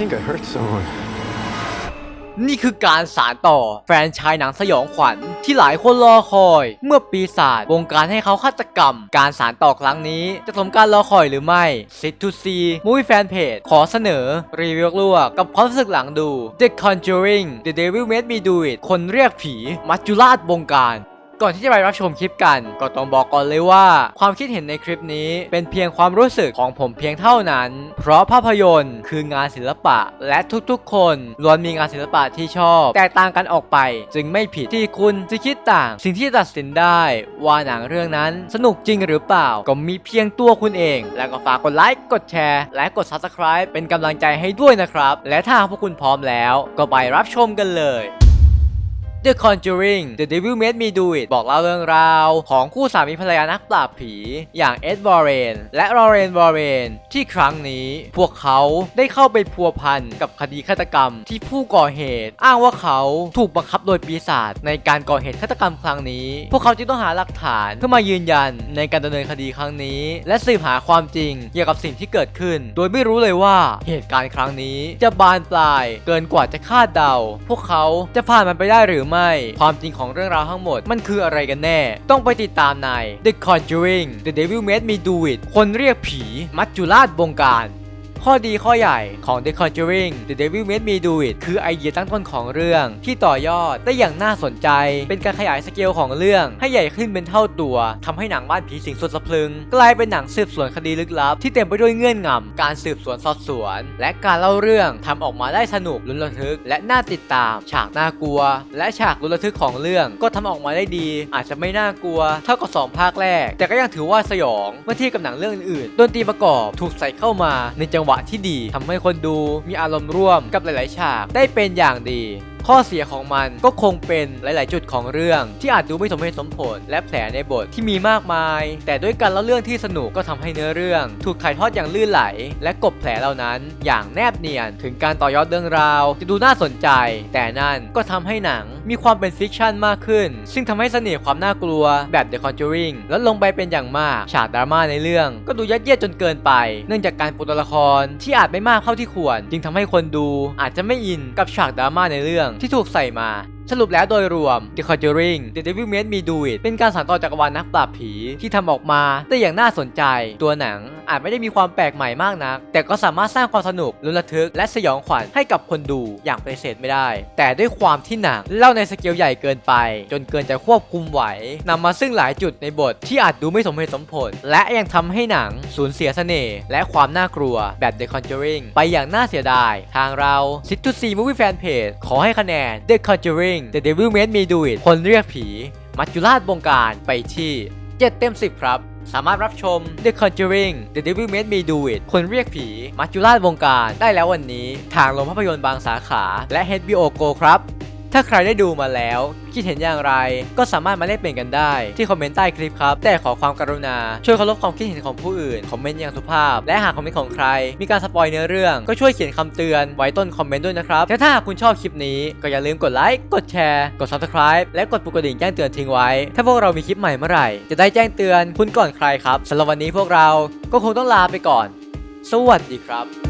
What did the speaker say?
think I hurt someone. นี่คือการสารต่อแฟรนไชายหนังสยองขวัญที่หลายคนรอคอย เมื่อปีศาจวงการให้เขาฆาตกรรม การสารต่อครั้งนี้ จะสมการรอคอยหรือไม่ Sit to see Movie Fan Page ขอเสนอ รีวิวลวกกับความรู้สึกหลังดู The Conjuring The Devil Made Me Do It คนเรียกผีมัจจุราชบงการ ก่อนที่จะไปรับชมคลิปกัน ก็ต้องบอกก่อนเลยว่า ความคิดเห็นในคลิปนี้เป็นเพียงความรู้สึกของผมเพียงเท่านั้น เพราะภาพยนตร์คืองานศิลปะ และทุกๆ คนล้วนมีงานศิลปะที่ชอบ แตกต่างกันออกไป จึงไม่ผิดที่คุณจะคิดต่าง สิ่งที่ตัดสินได้ว่าหนังเรื่องนั้นสนุกจริงหรือเปล่า ก็มีเพียงตัวคุณเอง แล้วก็ฝากกดไลค์กดแชร์และกด Subscribe เป็นกำลังใจให้ด้วยนะครับ และถ้าพวกคุณพร้อมแล้ว ก็ไปรับชมกันเลย The Conjuring The Devil Made Me Do It บอกเล่าเรื่องราว ของคู่สามีภรรยานักปราบผี อย่างเอ็ดวอร์เรนและลอเรนวอร์เรนที่ครั้งนี้ พวกเขาได้เข้าไปพัวพันกับคดีฆาตกรรมที่ผู้ก่อเหตุอ้างว่าเขาถูกบังคับโดยปีศาจในการก่อเหตุฆาตกรรมครั้งนี้ พวกเขาจึงต้องหาหลักฐานเพื่อมายืนยันในการดำเนินคดีครั้งนี้ และสืบหาความจริงเกี่ยวกับสิ่งที่เกิดขึ้น โดยไม่รู้เลยว่าเหตุการณ์ครั้งนี้จะบานปลาย เกินกว่าจะคาดเดา พวกเขาจะผ่านมันไปได้หรือไม่ ความจริงของเรื่องราวทั้งหมด มันคืออะไรกันแน่ ต้องไปติดตามใน The Conjuring The Devil Made Me Do It คนเรียกผี มัจจุราชบงการ ข้อดีข้อใหญ่ของ The Conjuring The Devil Made Me Do It คือไอเดียตั้งต้นของเรื่อง ที่ต่อยอดได้อย่างน่าสนใจ เป็นการขยายสเกลของเรื่อง ให้ใหญ่ขึ้นเป็นเท่าตัวทำให้หนังบ้านผีสิงสุดสะพรึง กลายเป็นหนังสืบสวนคดีลึกลับ ที่เต็มไปด้วยเงื่อนงำการสืบสวนสอบสวน และการเล่าเรื่องทำออกมาได้สนุกลุ้นระทึก และน่าติดตาม ฉากน่ากลัว และฉากลุ้นระทึกของเรื่อง ก็ทำออกมาได้ดี อาจจะไม่น่ากลัว เท่ากับสองภาคแรก แต่ก็ยังถือว่าสยองเมื่อเทียบกับหนังเรื่องอื่นๆดนตรีประกอบถูกใส่เข้ามาในจังหวะที่ดีทำให้คนดูมีอารมณ์ร่วมกับหลายๆ ฉากได้เป็นอย่างดี ข้อเสียของมันก็คงเป็นหลาย ๆ จุดของเรื่อง ที่อาจดูไม่สมเหตุสมผล และแผลในบทที่มีมากมาย แต่ด้วยการเล่าเรื่องที่สนุกก็ทำให้เนื้อเรื่อง ถูกถ่ายทอดอย่างลื่นไหล และกบแผลเหล่านั้น อย่างแนบเนียน ถึงการต่อยอดเรื่องราว จะดูน่าสนใจ แต่นั่นก็ทำให้หนังมีความเป็นฟิกชันมากขึ้น ซึ่งทำให้เสน่ห์ความน่ากลัวแบบ The Conjuring ลดลงไปเป็นอย่างมาก ฉากดราม่าในเรื่อง ก็ดูยัดเยียดจนเกินไป เนื่องจากการปูตัวละครที่อาจไม่มากเท่าที่ควร จึงทำให้คนดูอาจจะไม่อินกับฉากดราม่าในเรื่องที่ถูกใส่มา สรุปแล้วโดยรวม The Conjuring The Devil Made Me Do It เป็นการสานต่อจักรวาลนักปราบผีที่ทำออกมาได้อย่างน่าสนใจตัวหนัง อาจไม่ได้มีความแปลกใหม่มากนัก แต่ก็สามารถสร้างความสนุกลุ้นระทึก และสยองขวัญให้กับคนดูอย่างปฏิเสธไม่ได้ แต่ด้วยความที่หนังเล่าในสเกลใหญ่เกินไป จนเกินจะควบคุมไหวนำมาซึ่งหลายจุดในบทที่อาจดูไม่สมเหตุสมผล และยังทำให้หนังสูญเสียเสน่ห์และความน่ากลัวแบบ The Conjuring ไปอย่างน่าเสียดาย ทางเรา Sit to See Movie Fan Page ขอให้คะแนน The Conjuring The Devil Made Me Do It คนเรียกผี มัจจุราชบงการไปที่ 7 เต็ม 10 ครับ สามารถรับชม The Conjuring The Devil Made Me Do It คนเรียกผี มัจจุราชวงการ ได้แล้ววันนี้ ทางโรงภาพยนตร์บางสาขา และ HBO Go ครับ ถ้าใครได้ดูมาแล้ว คิดเห็นอย่างไร ก็สามารถมาแลกเปลี่ยนกันได้ที่คอมเมนต์ใต้คลิปครับ แต่ขอความกรุณา ช่วยเคารพความคิดเห็นของผู้อื่น คอมเมนต์อย่างสุภาพ และหากคอมเมนต์ของใคร มีการสปอยเนื้อเรื่อง ก็ช่วยเขียนคำเตือนไว้ต้นคอมเมนต์ด้วยนะครับและถ้าหากคุณชอบคลิปนี้ก็อย่าลืมกดไลค์กดแชร์กด subscribe และกดปุ่มกระดิ่งแจ้งเตือนทิ้งไว้ ถ้าพวกเรามีคลิปใหม่เมื่อไหร่จะได้แจ้งเตือนคุณก่อนใครครับสำหรับวันนี้พวกเราก็คงต้องลาไปก่อน สวัสดีครับ